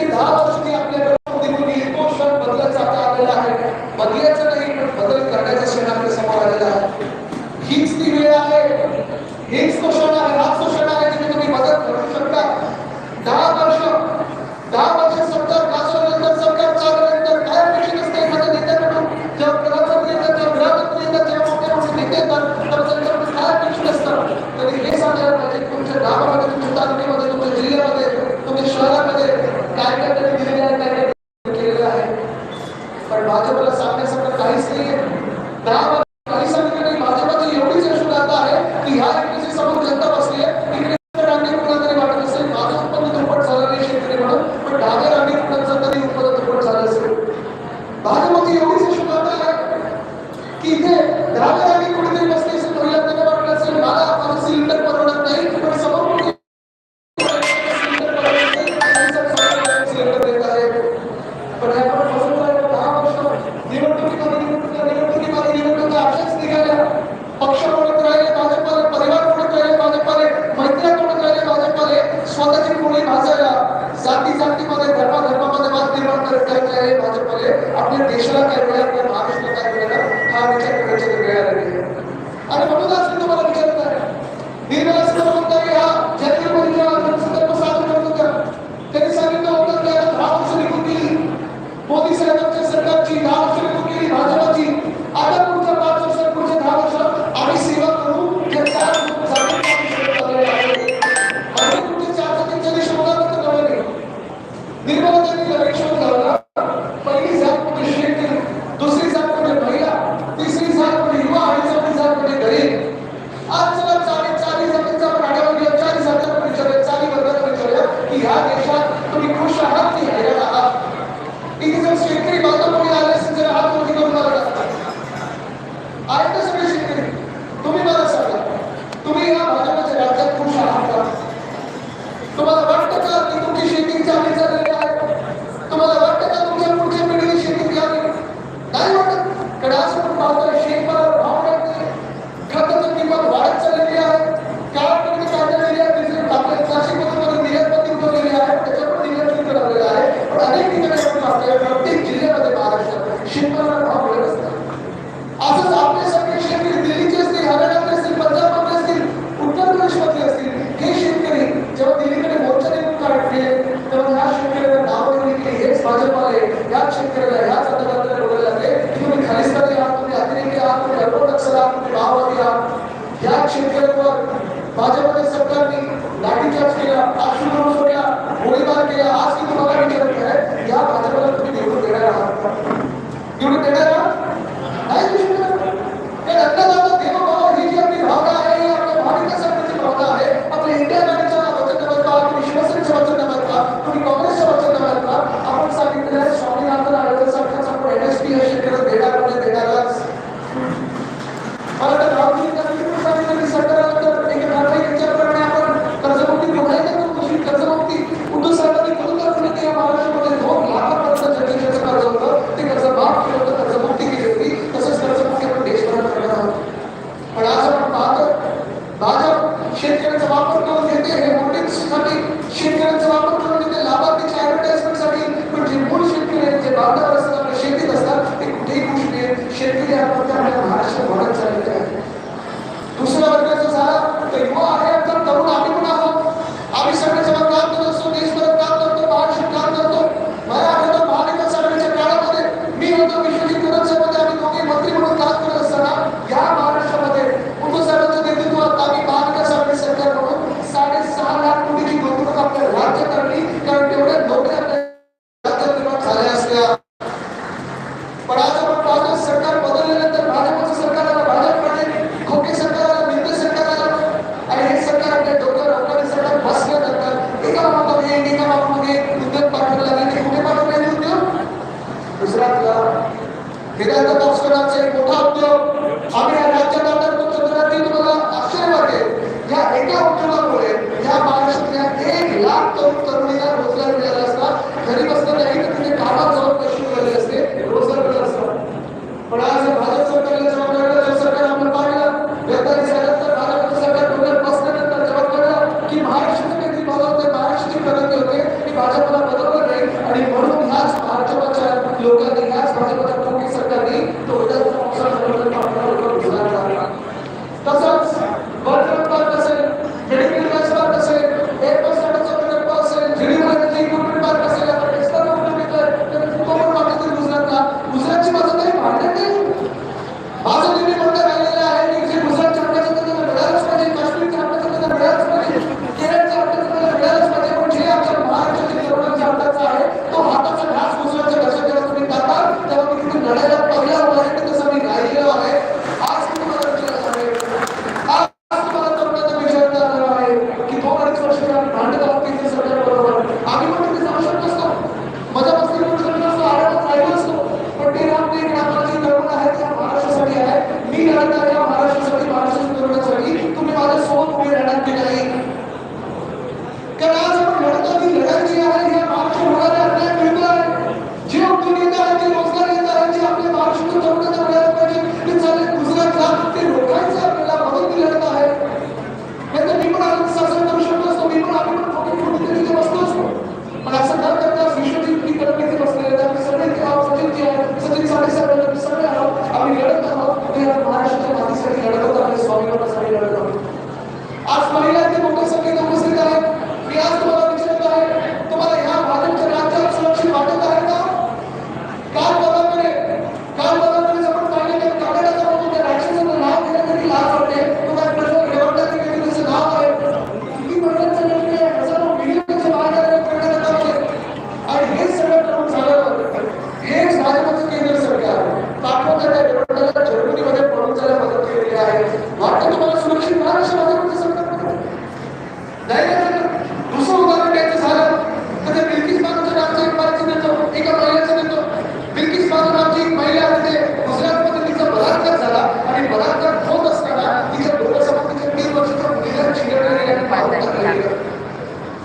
किताब Thank you.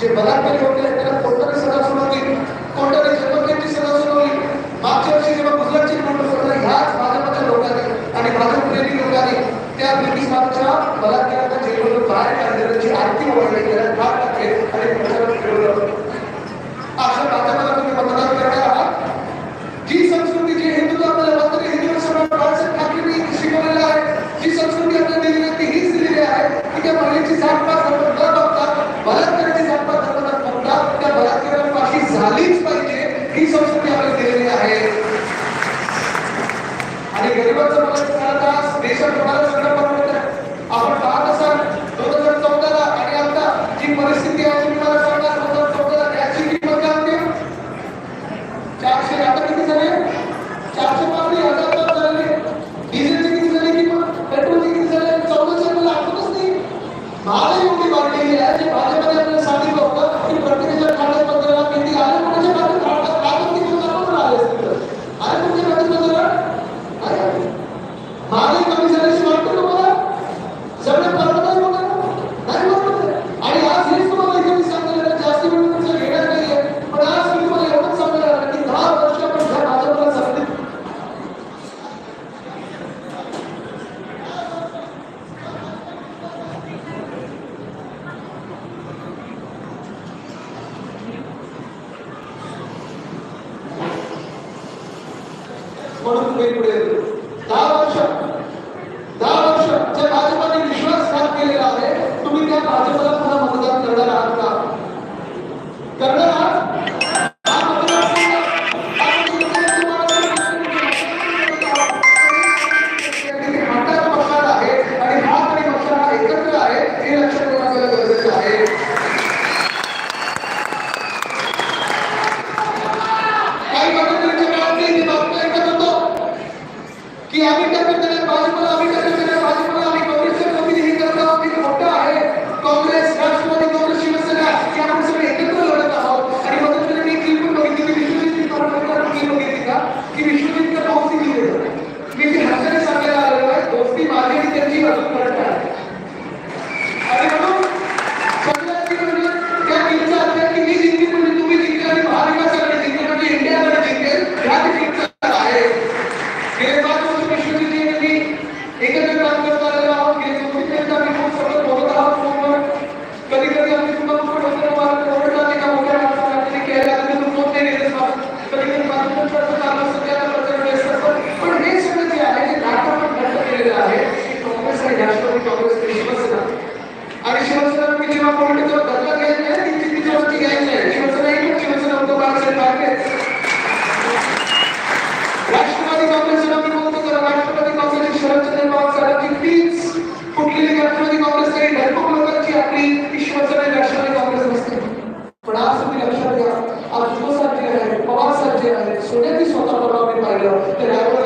जे बलात्कारी होते त्याला कोर्टाने सजा सुनावली. कोर्टाने जन्मकेंची सजा सुनावली. मागच्या वर्षी जेव्हा गुजरातची निवडणूक होत ह्याच भाजपच्या लोकांनी आणि भाजप प्रेमी लोकांनी त्या ब्रिटिश मागच्या बलात्काराच्या जेलमधून बाहेर काढलेलं जी आर्थिक वळण केलं पडून वेगळे दहा वर्ष दहा वर्ष विश्वासघात केलेला मतदान करना आहात का करणार आहात ya me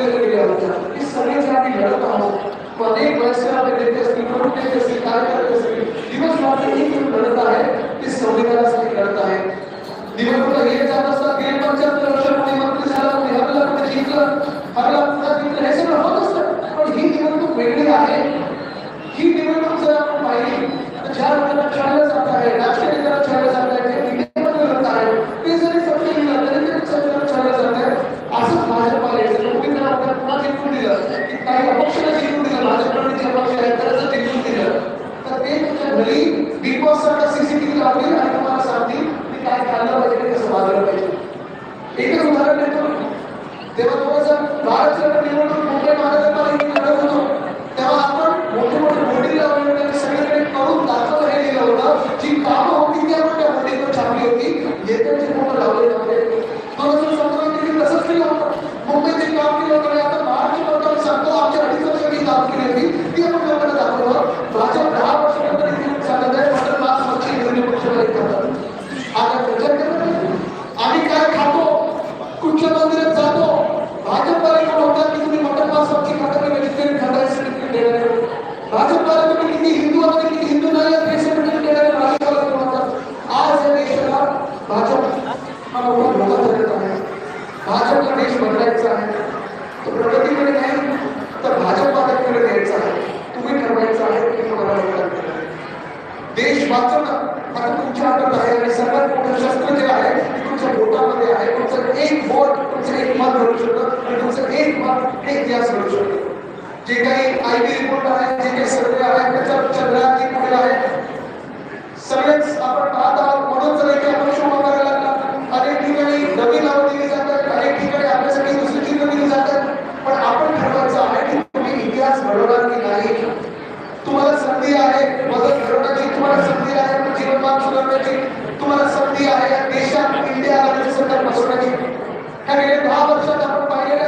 ಕಡೆಗೆ ಹೋಗ್ತಾ ಈ ಸಮಾಜವಾಗಿ ಹೇಳುತ್ತಾ तो अनेक वैश्वाद देते स्पीकरों के लिए स्वीकार करते समय दिवस रात एक दिन लड़ता है इस संविधान से लड़ता है दिवस का ये चाहता था कि पंचायत रक्षण में मंत्री साहब ने हर लग में जीतला हर लग में जीतला ऐसे में होता सर और ही दिवस तो वेगड़ा है ही दिवस तो सर आप पाएँगे तो चार मतलब चार जाता है राष्ट्रीय तरह चार काही करू शकतो. जे काही आय टी रिपोर्ट आहे जे काही सर्वे आहेत त्याच्यापेक्षा वेळात पुढे आहे. सगळेच आपण पाहत आहोत म्हणून जर एक आपण शोभा करायला लागला अनेक ठिकाणी नवी दिली जातात अनेक ठिकाणी आपल्यासाठी दुसरी चिन्ह दिली जातात. पण आपण ठरवायचं आहे की तुम्ही इतिहास घडवणार की नाही? तुम्हाला संधी आहे मदत घडवण्याची तुम्हाला संधी आहे जीवनमान सुधारण्याची तुम्हाला संधी आहे देशात इंडियाला सत्ता बसवण्याची. कारण दहा वर्षात आपण पाहिलेलं